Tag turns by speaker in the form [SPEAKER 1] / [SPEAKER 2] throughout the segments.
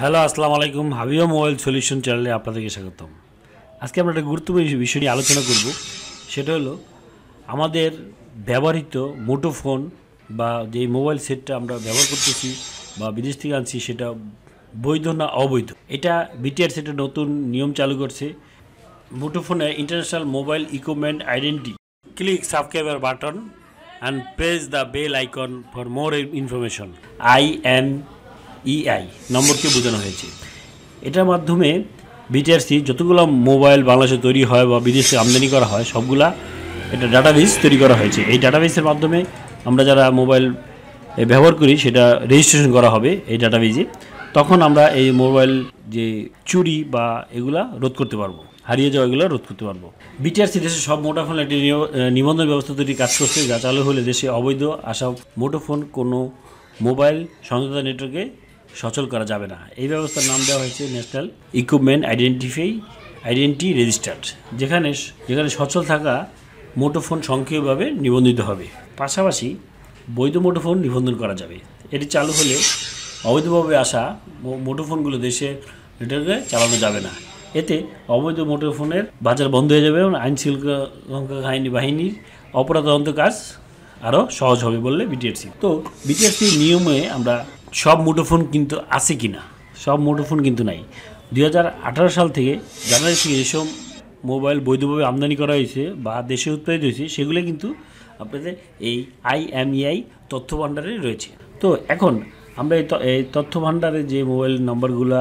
[SPEAKER 1] Hello, আসসালামু আলাইকুম। Habiba mobile solution চ্যানেলে আপনাদেরকে স্বাগতম। আজকে আমরা একটা গুরুত্বপূর্ণ বিষয় নিয়ে আলোচনা করব। সেটা হলো আমাদের ব্যবহৃত মুঠোফোন বা যে মোবাইল সেটটা আমরা ব্যবহার করতেছি বা বিদেশ থেকে আনছি, সেটা বৈধ না অবৈধ? এটা বিটিআর সেটের নতুন নিয়ম চালু করছে। মুঠোফোনে international mobile equipment identity click subscriber button and press the bell icon for more information I M E I নম্বরকে বোঝানো হয়েছে? এটার মাধ্যমে বিটিআরসি যতগুলো মোবাইল বাংলাদেশে তৈরি হয় বা বিদেশে আমদানি করা হয়, সবগুলা এটা ডাটাবেস তৈরি করা হয়েছে। এই ডাটাবেসের মাধ্যমে আমরা যারা মোবাইল ব্যবহার করি, সেটা রেজিস্ট্রেশন করা হবে এই ডাটাবেজে তখন আমরা এই মোবাইল যে চুরি বা এগুলা রোধ করতে পারব, হারিয়ে যাওয়া এগুলো রোধ করতে পারব। বিটিআরসি দেশে সব মোটাফোন একটি নিবন্ধন ব্যবস্থা তৈরি কাজ করছে। যা চালু হলে দেশে অবৈধ আসা মুঠোফোন কোনো মোবাইল সংযুক্ত নেটওয়ার্কে সচল করা যাবে না। এই ব্যবস্থার নাম দেওয়া হয়েছে national equipment identify identity registered যেখানে যেখানে সচল থাকা মুঠোফোন সক্রিয়ভাবে নিবন্ধিত হবে। পাশাপাশি বৈধ মুঠোফোন নিবন্ধন করা যাবে। এটি চালু হলে অবৈধভাবে আসা মো- মুঠোফোনগুলো দেশে নেটওয়ার্কে চালানো যাবে না। এতে অবৈধ মুঠোফোনের বাজার বন্ধ হয়ে যাবে এবং আইন শৃঙ্খলা আইনি বাহিনীর অপরাধ তদন্ত কাজ আরও সহজ হবে বললে বিটিআরসি। তো বিটিআরসি নিয়মে আমরা সব মুঠোফোন কিন্তু আছে কি না সব মুঠোফোন কিন্তু নাই। দু হাজার আঠারো সাল থেকে জানুয়ারি থেকে যেসব মোবাইল বৈধভাবে আমদানি করা হয়েছে বা দেশে উৎপাদিত হয়েছে, সেগুলো কিন্তু আপনাদের এই আইএমইআই তথ্য ভাণ্ডারে রয়েছে। তো এখন আমরা এই তথ্য ভাণ্ডারে যে মোবাইল নাম্বারগুলো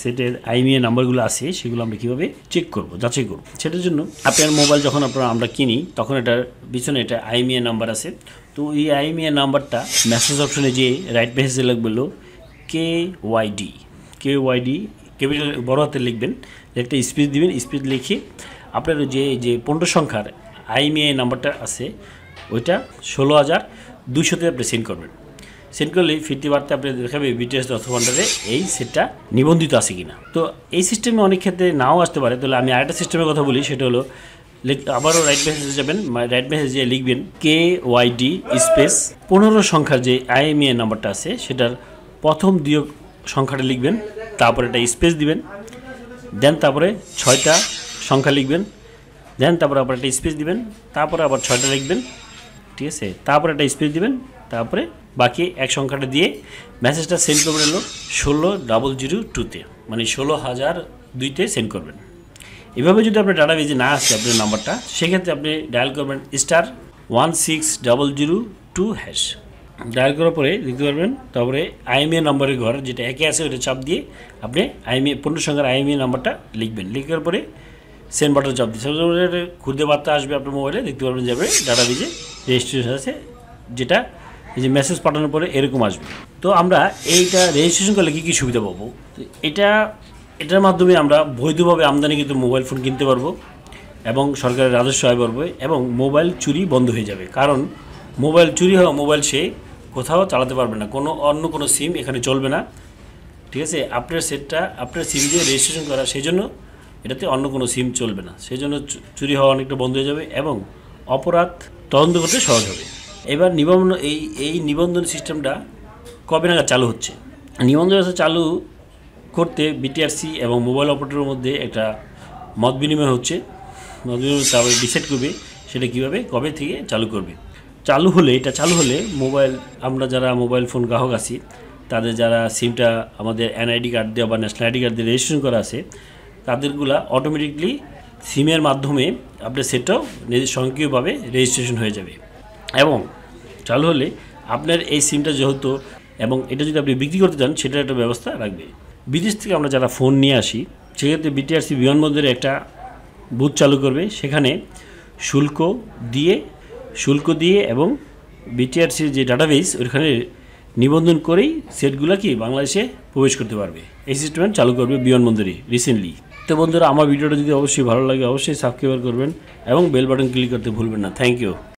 [SPEAKER 1] সেটের আইমিএ নাম্বারগুলো আছে, সেগুলো আমরা কীভাবে চেক করব, যাচাই করব? সেটার জন্য আপনার মোবাইল যখন আপনারা আমরা কিনি, তখন এটার পিছনে এটা আইমিএ নাম্বার আছে। তো এই আইমিএ নাম্বারটা মেসেজ অপশনে যে রাইট মেসেজে লিখবে হলো K Y D K Y D capital বড় হাতে লিখবেন, একটা স্পিচ দিবেন স্পিচ লিখে আপনার যে যে পনেরো সংখ্যার আইমিএ নাম্বারটা আছে, ওইটা ষোলো হাজার দুশোতে আপনি সেন্ড করবেন। সেন্ড করলে ফিরতি বার্তা আপনি দেখাবে বিটিএস তথ্য ভাণ্ডারে এই সেটটা নিবন্ধিত আছে কিনা। তো এই সিস্টেমে অনেক ক্ষেত্রে নাও আসতে পারে, তাহলে আমি আরেকটা সিস্টেমের কথা বলি, সেটা হলো আবারও রাইট মেসেজে যাবেন রাইট মেসেজে লিখবেন কে ওয়াইডি স্পেস পনেরো সংখ্যার যে আইএমইএ নাম্বারটা আছে, সেটার প্রথম দুই সংখ্যাটা লিখবেন, তারপরে একটা স্পেস দিবেন দেন তারপরে ছয়টা সংখ্যা লিখবেন দেন তারপরে আবার একটা স্পেস দিবেন, তারপরে আবার ছয়টা লিখবেন, ঠিক আছে? তারপরে একটা স্পেস দিবেন, তারপরে বাকি এক সংখ্যাটা দিয়ে মেসেজটা সেন্ড করবেন হলো ষোলো ডাবল জিরো টুতে মানে ষোলো হাজার দুইতে সেন্ড করবেন। এভাবে যদি আপনার ডাটা বেজে না আসে আপনার নাম্বারটা, সেক্ষেত্রে আপনি ডায়াল করবেন star one six double zero two hash dial করার পরে লিখতে পারবেন, তারপরে আইএমএ নাম্বারের ঘর যেটা একে আছে ওটা চাপ দিয়ে আপনি আইএমএ পনেরো সংখ্যার আইএমএ নাম্বারটা লিখবেন। লিখার পরে সেন্ড বাটন চাপ দিয়ে। খুদে বার্তা আসবে আপনার মোবাইলে দেখতে পারবেন যাবে ডাটা বেজে রেজিস্ট্রেশন আছে, যেটা এই যে মেসেজ পাঠানোর পরে এরকম আসবে। তো আমরা এইটা রেজিস্ট্রেশন করলে কী কী সুবিধা পাবো? এটা এটার মাধ্যমে আমরা বৈধভাবে আমদানি কিন্তু মোবাইল ফোন কিনতে পারব এবং সরকারের রাজস্ব আয় বাড়বে এবং মোবাইল চুরি বন্ধ হয়ে যাবে। কারণ মোবাইল চুরি হওয়া মোবাইল সে কোথাও চালাতে পারবে না। কোনো অন্য কোনো সিম এখানে চলবে না। ঠিক আছে? আপনার সেটটা, আপনার সিম দিয়ে রেজিস্ট্রেশন করা সেই জন্য এটাতে অন্য কোনো সিম চলবে না। সেই জন্য চুরি হওয়া অনেকটা বন্ধ হয়ে যাবে এবং অপরাধ তদন্ত করতে সহজ হবে। এবার নিবন্ধন এই এই নিবন্ধন সিস্টেমটা কবে নাগাদ চালু হচ্ছে? নিবন্ধন চালু করতে বিটিআরসি এবং মোবাইল অপারেটরের মধ্যে একটা মত বিনিময় হচ্ছে। মত বিনিময় তারপরে ডিসাইড করবে সেটা কীভাবে, কবে থেকে চালু করবে। চালু হলে, এটা চালু হলে মোবাইল আমরা যারা মোবাইল ফোন গ্রাহক আছি, তাদের যারা সিমটা আমাদের এনআইডি কার্ড দেওয়া বা ন্যাশনাল আইডি কার্ড দিয়ে রেজিস্ট্রেশন করা আছে, তাদেরগুলা অটোমেটিকলি সিমের মাধ্যমে আপনার সেটাও নিজের স্বয়ংক্রিয়ভাবে রেজিস্ট্রেশন হয়ে যাবে। এবং চালু হলে আপনার এই সিমটা যেহেতু, এবং এটা যদি আপনি বিক্রি করতে চান, সেটার একটা ব্যবস্থা রাখবে। বিদেশ থেকে আমরা যারা ফোন নিয়ে আসি, সেক্ষেত্রে বিটিআরসি বিমানবন্দরে একটা বুথ চালু করবে। সেখানে শুল্ক দিয়ে শুল্ক দিয়ে এবং বিটিআরসির যে ডাটাবেস ওইখানে নিবন্ধন করেই সেটগুলো কি বাংলাদেশে প্রবেশ করতে পারবে। এই সিস্টেম চালু করবে বিমানবন্দরে রিসেন্টলি তো বন্ধুরা, আমার ভিডিওটা যদি অবশ্যই ভালো লাগে, অবশ্যই সাবস্ক্রাইব করবেন এবং বেল বাটন ক্লিক করতে ভুলবেন না। Thank you